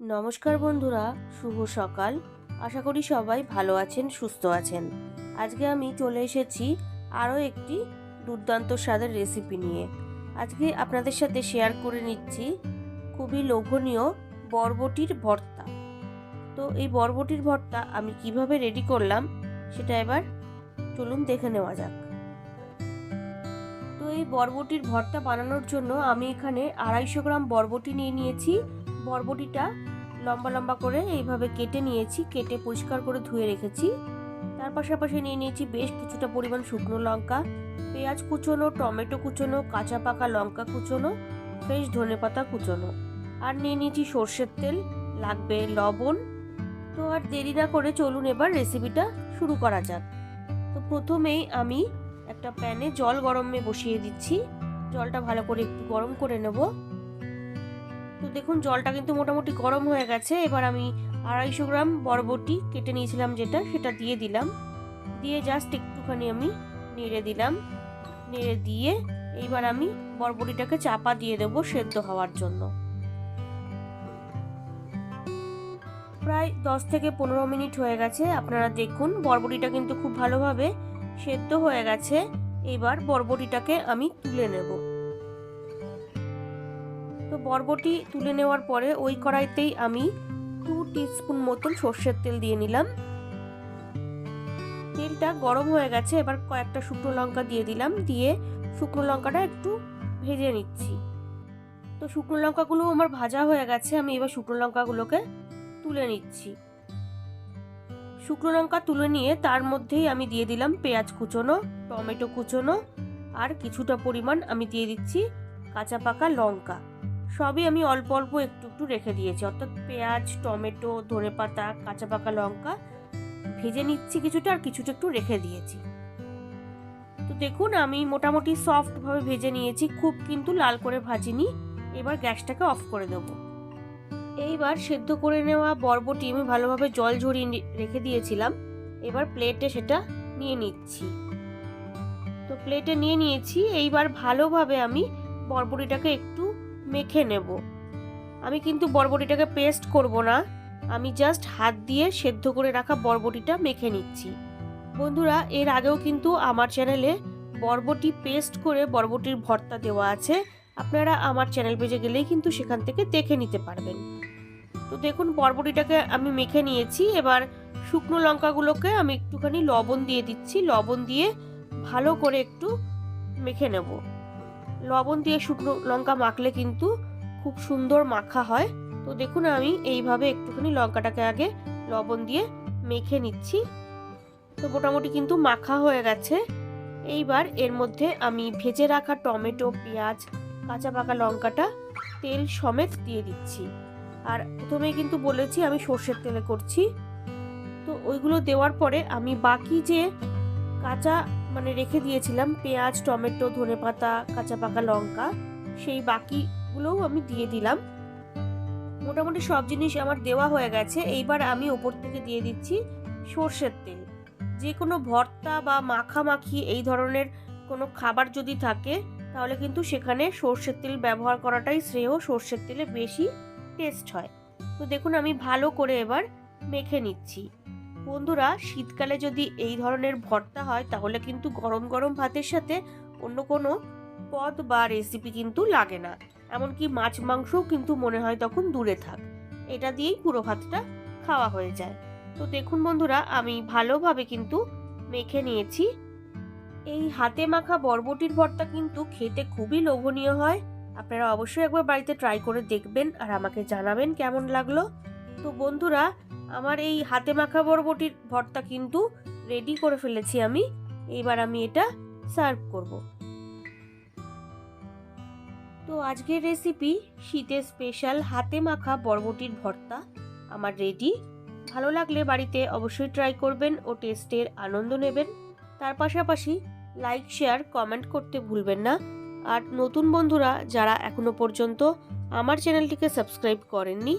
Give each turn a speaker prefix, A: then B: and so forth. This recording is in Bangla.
A: নমস্কার বন্ধুরা, শুভ সকাল। আশা করি সবাই ভালো আছেন, সুস্থ আছেন। আজকে আমি চলে এসেছি আরও একটি দুর্দান্ত স্বাদের রেসিপি নিয়ে। আজকে আপনাদের সাথে শেয়ার করে নিচ্ছি খুবই লোভনীয় বরবটির ভর্তা। তো এই বরবটির ভর্তা আমি কীভাবে রেডি করলাম, সেটা এবার চলুন দেখে নেওয়া যাক। তো এই বরবটির ভর্তা বানানোর জন্য আমি এখানে আড়াইশো গ্রাম বরবটি নিয়ে নিয়েছি। বরবটিটা লম্বা লম্বা করে এইভাবে কেটে নিয়েছি, কেটে পরিষ্কার করে ধুয়ে রেখেছি। তার পাশাপাশি নিয়ে নিয়েছি বেশ কিছুটা পরিমাণ শুকনো লঙ্কা, পেঁয়াজ কুচোনো, টমেটো কুচোনো, কাঁচা পাকা লঙ্কা কুচোনো ফ্রেশ ধনে পাতা কুচোনো। আর নিয়ে নিয়েছি সর্ষের তেল, লাগবে লবণ। তো আর দেরি না করে চলুন এবার রেসিপিটা শুরু করা যাক। তো প্রথমেই আমি একটা প্যানে জল গরমে বসিয়ে দিচ্ছি। জলটা ভালো করে একটু গরম করে নেব। তো দেখুন, জলটা কিন্তু মোটামুটি গরম হয়ে গেছে। এবার আমি আড়াইশো গ্রাম বরবটি কেটে নিয়েছিলাম যেটা, সেটা দিয়ে দিলাম। দিয়ে জাস্ট একটুখানি আমি নেড়ে দিলাম। নেড়ে দিয়ে এইবার আমি বরবটিটাকে চাপা দিয়ে দেবো সেদ্ধ হওয়ার জন্য। প্রায় দশ থেকে পনেরো মিনিট হয়ে গেছে। আপনারা দেখুন, বরবটিটা কিন্তু খুব ভালোভাবে সেদ্ধ হয়ে গেছে। এবার বরবটিটাকে আমি তুলে নেব। তো বরবটি তুলে নেওয়ার পরে ওই কড়াইতেই আমি টু টিস্পুন মতন সর্ষের তেল দিয়ে নিলাম। তেলটা গরম হয়ে গেছে, এবার কয়েকটা শুকনো লঙ্কা দিয়ে দিলাম, দিয়ে শুকনো লঙ্কাটা একটু ভেজে নিচ্ছি। তো শুকনো লঙ্কাগুলো আমার ভাজা হয়ে গেছে, আমি এবার শুকনো লঙ্কাগুলোকে তুলে নিচ্ছি। শুকনো লঙ্কা তুলে নিয়ে তার মধ্যেই আমি দিয়ে দিলাম পেঁয়াজ কুচোনো, টমেটো কুচোনো, আর কিছুটা পরিমাণ আমি দিয়ে দিচ্ছি কাঁচা পাকা লঙ্কা। সবই আমি অল্প অল্প একটু একটু রেখে দিয়েছি। অর্থাৎ পেঁয়াজ, টমেটো ধনে পাতা কাঁচা পাকা লঙ্কা ভেজে নিচ্ছি কিছুটা আর কিছুটা একটু রেখে দিয়েছি। তো দেখুন, আমি মোটামুটি সফটভাবে ভেজে নিয়েছি। খুব কিন্তু লাল করে ভাজিনি। এবার গ্যাসটাকে অফ করে দেবো। এইবার সেদ্ধ করে নেওয়া বরবটি আমি ভালোভাবে জল ঝরিয়ে রেখে দিয়েছিলাম। এবার প্লেটে সেটা নিয়ে নিচ্ছি। তো প্লেটে নিয়ে নিয়েছি। এইবার ভালোভাবে আমি বরবটিটাকে একটু মেখে নেব। আমি কিন্তু বরবটিটাকে পেস্ট করব না। আমি জাস্ট হাত দিয়ে সেদ্ধ করে রাখা বরবটিটা মেখে নিচ্ছি। বন্ধুরা, এর আগেও কিন্তু আমার চ্যানেলে বরবটি পেস্ট করে বরবটির ভর্তা দেওয়া আছে। আপনারা আমার চ্যানেল পেজে গেলেই কিন্তু সেখান থেকে দেখে নিতে পারবেন। তো দেখুন, বরবটিটাকে আমি মেখে নিয়েছি। এবার শুকনো লঙ্কাগুলোকে আমি একটুখানি লবণ দিয়ে দিচ্ছি। লবণ দিয়ে ভালো করে একটু মেখে নেব। লবণ দিয়ে শুকনো লঙ্কা মাখলে কিন্তু খুব সুন্দর মাখা হয়। তো দেখুন আমি এইভাবে একটুখানি লঙ্কাটাকে আগে লবণ দিয়ে মেখে নিচ্ছি। তো মোটামুটি কিন্তু মাখা হয়ে গেছে। এইবার এর মধ্যে আমি ভেজে রাখা টমেটো, পেঁয়াজ, কাঁচা পাকা লঙ্কাটা তেল সমেত দিয়ে দিচ্ছি। আর প্রথমেই কিন্তু বলেছি আমি সর্ষের তেলে করছি। তো ওইগুলো দেওয়ার পরে আমি বাকি যে কাঁচা মানে রেখে দিয়েছিলাম, পেঁয়াজ, টমেটো ধনে পাতা কাঁচা পাকা লঙ্কা, সেই বাকিগুলোও আমি দিয়ে দিলাম। মোটামুটি সব জিনিস আমার দেওয়া হয়ে গেছে। এইবার আমি ওপর থেকে দিয়ে দিচ্ছি সর্ষের তেল। যে কোনো ভর্তা বা মাখামাখি এই ধরনের কোনো খাবার যদি থাকে, তাহলে কিন্তু সেখানে সর্ষের তেল ব্যবহার করাটাই শ্রেয়। সর্ষের তেলে বেশি টেস্ট হয়। তো দেখুন, আমি ভালো করে এবার মেখে নিচ্ছি। বন্ধুরা, শীতকালে যদি এই ধরনের ভর্তা হয়, তাহলে কিন্তু গরম গরম ভাতের সাথে অন্য কোনো পদ বা রেসিপি কিন্তু লাগে না। এমনকি মাছ মাংসও কিন্তু মনে হয় তখন দূরে থাক। এটা দিয়েই পুরো ভাতটা খাওয়া হয়ে যায়। তো দেখুন বন্ধুরা, আমি ভালোভাবে কিন্তু মেখে নিয়েছি। এই হাতে মাখা বরবটির ভর্তা কিন্তু খেতে খুবই লোভনীয় হয়। আপনারা অবশ্যই একবার বাড়িতে ট্রাই করে দেখবেন আর আমাকে জানাবেন কেমন লাগল। তো বন্ধুরা আমার এই হাতে মাখা বরবটির ভর্তা কিন্তু রেডি করে ফেলেছি আমি। এইবার আমি এটা সার্ভ করব। তো আজকের রেসিপি শীতের স্পেশাল হাতে মাখা বরবটির ভর্তা আমার রেডি ভালো লাগলে বাড়িতে অবশ্যই ট্রাই করবেন ও টেস্টের আনন্দ নেবেন। তার পাশাপাশি লাইক শেয়ার কমেন্ট করতে ভুলবেন না। আর নতুন বন্ধুরা যারা এখনও পর্যন্ত আমার চ্যানেলটিকে সাবস্ক্রাইব করেননি